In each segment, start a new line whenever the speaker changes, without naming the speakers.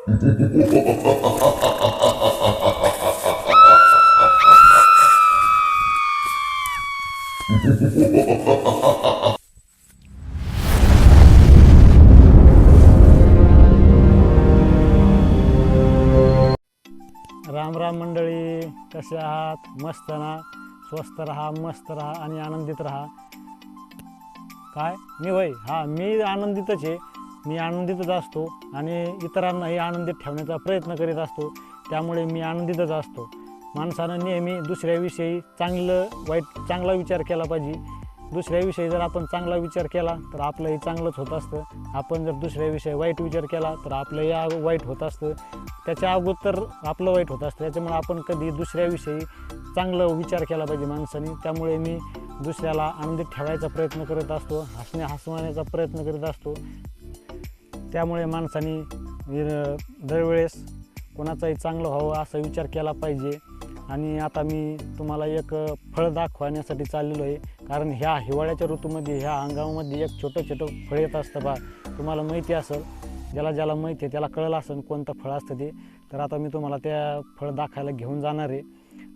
राम राम मंडळी कसे आहात? मस्त ना? स्वस्त राहा मस्त राहा आणि आनंदित राहा. काय? मी वय हा मी आनंदितच आहे. मी आनंदीतच असतो आणि इतरांनाही आनंदित ठेवण्याचा प्रयत्न करीत असतो. त्यामुळे मी आनंदीतच असतो. माणसानं नेहमी दुसऱ्याविषयी चांगलं वाईट चांगला विचार केला पाहिजे. दुसऱ्याविषयी जर आपण चांगला विचार केला तर आपलंही चांगलंच होत असतं. आपण जर दुसऱ्याविषयी वाईट विचार केला तर आपलंही या वाईट होत असतं. त्याच्या अगोदर आपलं वाईट होत असतं. त्याच्यामुळे आपण कधी दुसऱ्याविषयी चांगलं विचार केला पाहिजे माणसाने. त्यामुळे मी दुसऱ्याला आनंदित ठेवायचा प्रयत्न करत असतो. हसण्या हसवण्याचा प्रयत्न करीत असतो. त्यामुळे माणसाने विर- दरवेळेस कोणाचाही चांगलं व्हावं असा विचार केला पाहिजे. आणि आता मी तुम्हाला एक फळ दाखवण्यासाठी चाललेलो आहे. कारण ह्या हिवाळ्याच्या ऋतूमध्ये ह्या हंगामामध्ये एक छोटं छोटं फळ येत असतं बा. तुम्हाला माहिती असेल ज्याला ज्याला माहिती आहे त्याला कळलं असेल कोणतं फळ असतं ते. तर आता मी तुम्हाला त्या फळ दाखायला घेऊन जाणार आहे.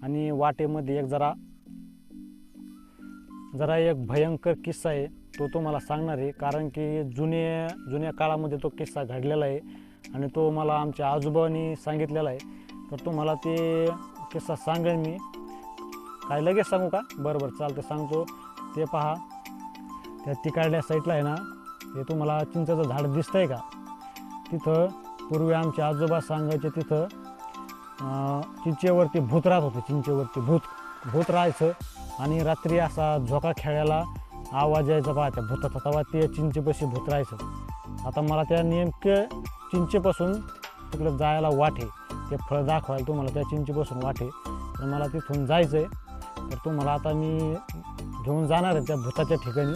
आणि वाटेमध्ये एक जरा जरा एक भयंकर किस्सा आहे. तो तो मला सांगणार आहे कारण की जुने जुन्या काळामध्ये तो किस्सा घडलेला आहे आणि तो मला आमच्या आजोबांनी सांगितलेला आहे. तर तो मला ते किस्सा सांगेन मी. काय लगेच सांगू का? बरं बरं चालतं सांगतो. ते पहा त्या तिकडल्या साईडला आहे ना ते तुम्हाला चिंचेचं झाड दिसतंय का? तिथं पूर्वी आमचे आजोबा सांगायचे तिथं चिंचेवरती भूत राहत होते चिंचेवरती भूत भूत राहायचं आणि रात्री असा झोका खेळायला आवाज यायचा पहा त्या भूताचा. तेव्हा ते चिंचेपाशी भूत राहायचं. आता मला त्या नेमकं चिंचेपासून तिकडे जायला वाटे. ते फळ दाखवायला तुम्हाला त्या चिंचेपासून वाटे. तर मला तिथून जायचं आहे तर तुम्हाला आता मी घेऊन जाणार आहे त्या भूताच्या ठिकाणी.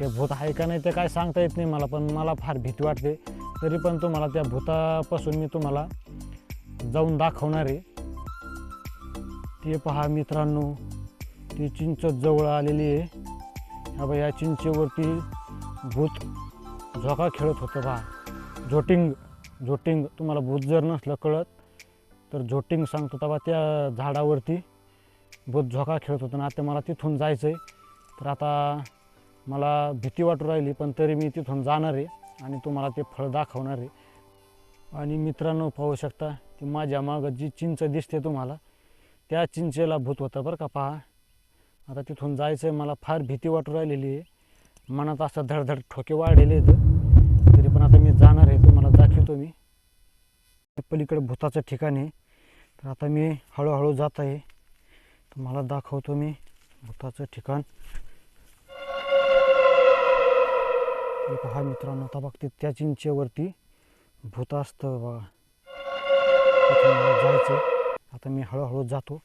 ते भूत आहे का नाही ते काय सांगता येत नाही मला पण मला फार भीती वाटते. तरी पण तुम्हाला त्या भूतापासून मी तुम्हाला जाऊन दाखवणार आहे. ते पहा मित्रांनो ती चिंच जवळ आलेली आहे. हा या चिंचेवरती भूत झोका खेळत होतं पहा झोटिंग झोटिंग तुम्हाला भूत जर नसलं कळत तर झोटिंग सांगतो तेव्हा त्या झाडावरती भूत झोका खेळत होतं. ना आता मला तिथून जायचं आहे तर आता मला भीती वाटू राहिली पण तरी मी तिथून जाणार आहे आणि तुम्हाला ते फळ दाखवणार आहे. आणि मित्रांनो पाहू शकता की माझ्या मागं जी चिंच दिसते तुम्हाला त्या चिंचेला भूत होतं बरं का पहा. आता तिथून जायचं आहे मला फार भीती वाटू राहिलेली आहे. मनात असं धडधड ठोके वाढलेले आहेत. तरी पण आता मी जाणार आहे तुम्हाला दाखवतो मी. पलीकडे भूताचं ठिकाण आहे. तर आता मी हळूहळू जात आहे. तुम्हाला दाखवतो मी भूताचं ठिकाण. पहा मित्रांनो आता बघते त्या चिंचेवरती भूत असतं बघा तिथून मला जायचं आता मी हळूहळू जातो.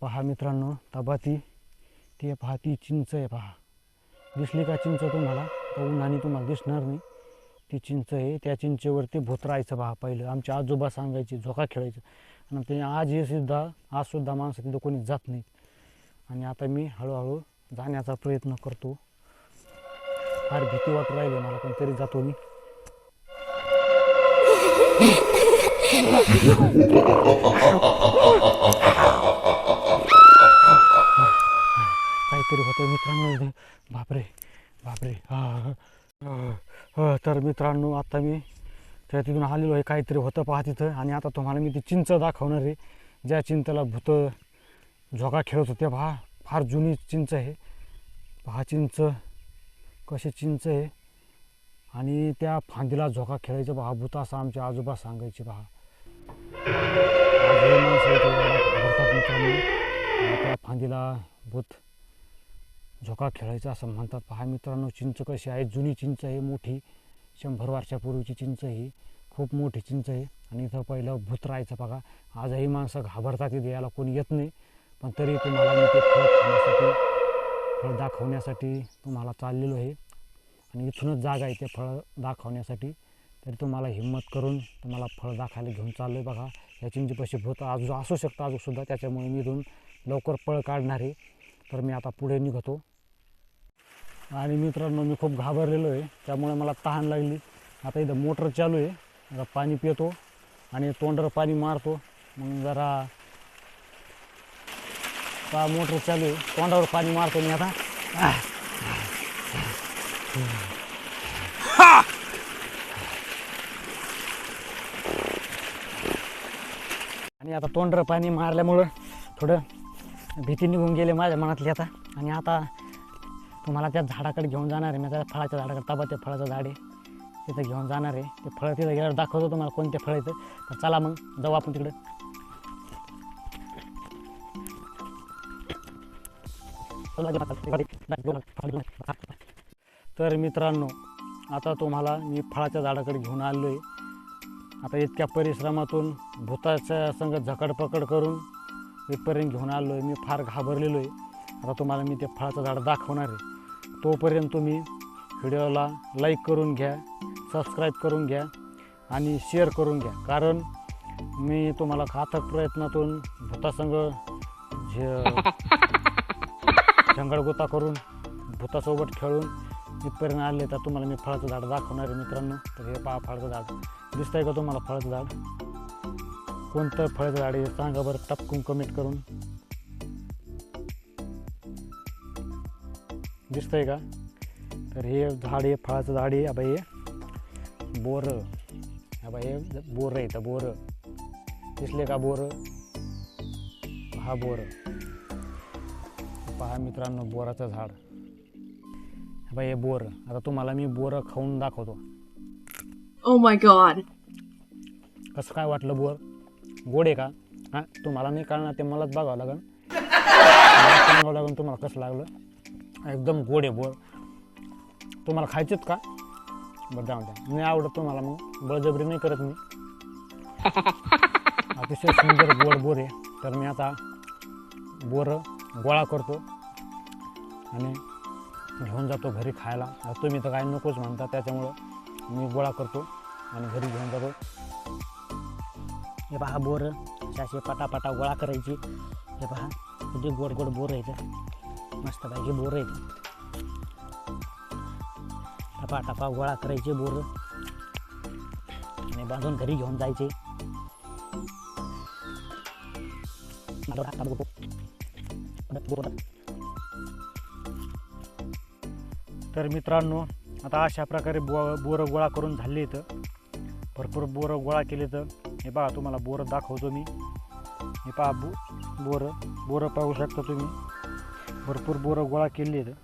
पहा मित्रांनो तबाती. ते पहा ती चिंच आहे पहा. दिसली का चिंच तुम्हाला? तर उन्हाने तुम्हाला दिसणार नाही. ती चिंच आहे. त्या चिंचेवरती भूत राहायचं पहा पहिलं. आमचे आजोबा सांगायचे झोका खेळायचं. आणि ते आज हे सुद्धा आज माणसं तिथं कोणी जात नाही. आणि आता मी हळूहळू जाण्याचा प्रयत्न करतो. फार भीती वाटू राहिली मला पण तरी जातो मी. काहीतरी होतं मित्रांनो बापरे बापरे. हा, तर मित्रांनो आता मी त्या तिथून आलेलो आहे. काहीतरी होतं पहा तिथं. आणि आता तुम्हाला मी ती चिंच दाखवणार आहे. ज्या चिंतेला भूत झोका खेळत होत्या पहा. फार जुनी चिंच आहे. पहा चिंच कशी चिंच आहे. आणि त्या फांदीला झोका खेळायचं पहा. भूत असं आमचे आजोबा सांगायचे पहा. आजही मित्रांनो त्या फांदीला भूत झोका खेळायचा असं म्हणतात पहा मित्रांनो चिंच कशी आहे जुनी चिंच आहे मोठी शंभर वर्षापूर्वीची चिंच ही खूप मोठी चिंच आहे आणि इथं पहिलं भूत राहायचं बघा आजही माणसं घाबरतात इथे याला कोणी येत नाही पण तरी तुम्हाला मी ते फळ खाण्यासाठी फळ दाखवण्यासाठी तुम्हाला चाललेलो आहे आणि इथूनच जागा आहे ते फळ दाखवण्यासाठी तरी तुम्हाला हिंमत करून तुम्हाला फळ दाखवायला घेऊन चाललो आहे बघा या चिंचेपाशी भूत अजून असू शकतं अजूनसुद्धा त्याच्यामुळे मी इथून लवकर पळ काढणार आहे. तर मी आता पुढे निघतो. आणि मित्रांनो मी खूप घाबरलेलो आहे. त्यामुळे मला तहान लागली. आता इथं मोटर चालू आहे. आता पाणी पितो आणि तोंडावर पाणी मारतो. मग जरा का मोटर चालू आहे? तोंडावर पाणी मारतो मी आता आह. आणि आता तोंडर पाणी मारल्यामुळं थोडं भीती निघून गेले माझ्या मनातली आता. आणि आता तुम्हाला त्या झाडाकडे घेऊन जाणार आहे. मी त्या फळाच्या झाडाकडे ताबा ते फळाचं झाड आहे. तिथं घेऊन जाणार आहे. ते फळं तिथं गेल्यावर दाखवतो तुम्हाला कोणते फळ येतं तर चला मग जाऊ आपण तिकडं. तर मित्रांनो आता तुम्हाला मी फळाच्या झाडाकडे घेऊन आलो आहे आता इतक्या परिश्रमातून भूताच्या संग झकडपकड करून इथपर्यंत घेऊन आलो आहे मी फार घाबरलेलो आहे आता तुम्हाला मी ते फळाचं झाड दाखवणार आहे. तोपर्यंत तुम्ही व्हिडिओला लाईक करून घ्या सबस्क्राईब करून घ्या आणि शेअर करून घ्या. कारण मी तुम्हाला घातक प्रयत्नातून भूतासंग झे झंगडगोता करून भूतासोबत खेळून इथपर्यंत आले तर तुम्हाला मी फळाचं झाड दाखवणार आहे मित्रांनो. तर हे पहा फळाचं झाड. दिसतंय का तुम्हाला फळाचं झाड? कोणतं फळाचं झाड आहे सांगा बरं टपकून कमेंट करून. दिसतंय का? तर हे झाड आहे फळाचं झाड आहे अबा. हे बोर. अबा हे बोर आहे तर बोर. दिसले का बोर? हा बोर. पहा मित्रांनो बोराचं झाड. बा हे बोर. आता तुम्हाला मी बोर खाऊन दाखवतो.
Oh my god.
कसं काय वाटलं बोर? गोड आहे का? हां तुम्हाला नाही कळणार ते मलाच बघावं लागेल. सांगावं लागेल तुम्हाला कसं लागलं. एकदम गोड आहे बोर तुम्हाला खायचेच का? बरं जाऊ द्या. नाही आवडत तुम्हाला मग. बळजबरी नाही करत मी. अतिशय सुंदर गोड बोर आहे. तर मी आता बोर गोळा करतो आणि घेऊन जातो घरी खायला. तुम्ही तर काय नकोच म्हणता त्याच्यामुळं मी गोळा करतो आणि घरी घेऊन जातो. हे पहा बोर. असे पटापटा गोळा करायची. हे पहा किती गोड गोड बोर आहेत. मस्त पाहिजे बोर आहेत. टपा टपा गोळा करायचे बोर. आणि बांधून घरी घेऊन जायचे. तर मित्रांनो आता अशा प्रकारे बो बोरं गोळा करून झाले इथं. भरपूर बोरं गोळा केले तर हे पहा तुम्हाला बोरं दाखवतो मी. हे पहा बो बोरं बोरं पाहू शकता तुम्ही. भरपूर बोरं गोळा केली आहेत.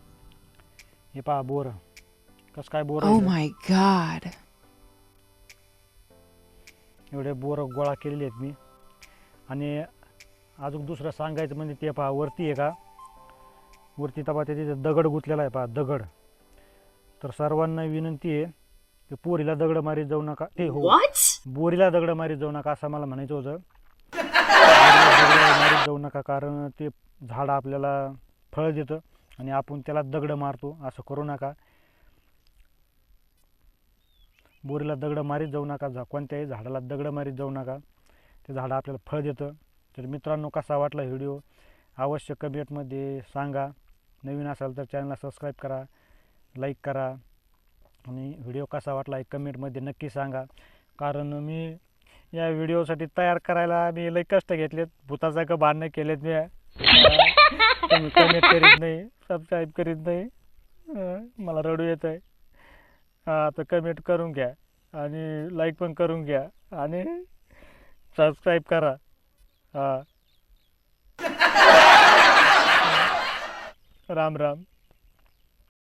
हे पहा बोरं. कसं काय बोरं
Oh my god.
एवढे बोरं गोळा केलेले आहेत मी. आणि अजून दुसरं सांगायचं म्हणजे ते पहा वरती आहे का? वरती तपा ते तिथे दगड गुंतलेला आहे पहा दगड. तर सर्वांना विनंती आहे की पोरीला दगड मारीत जाऊ नका. ते हो.
What?
बोरीला दगड मारीत जाऊ नका असं मला म्हणायचं होतं. मारीत जाऊ नका कारण ते झाड आपल्याला फळ देतं आणि आपण त्याला दगड मारतो असं करू नका. बोरीला दगड मारीत जाऊ नका झा कोणत्याही झाडाला दगड मारीत जाऊ नका. ते झाडं आपल्याला फळ देतं. तर मित्रांनो कसा वाटला व्हिडिओ? अवश्य कमेंटमध्ये सांगा. नवीन असाल तर चॅनलला सबस्क्राईब करा लाईक करा. आणि व्हिडिओ कसा वाटला एक कमेंटमध्ये नक्की सांगा. कारण मी या व्हिडिओसाठी तयार करायला मी लई कष्ट घेतलेत. भूताचा का बांधणं केलेत मी. तुम्ही कमेंट करीत नाही सबस्क्राईब करीत नाही. मला रडू येत आहे हां तर कमेंट करून घ्या आणि लाईक पण करून घ्या आणि सबस्क्राईब करा. हां राम राम.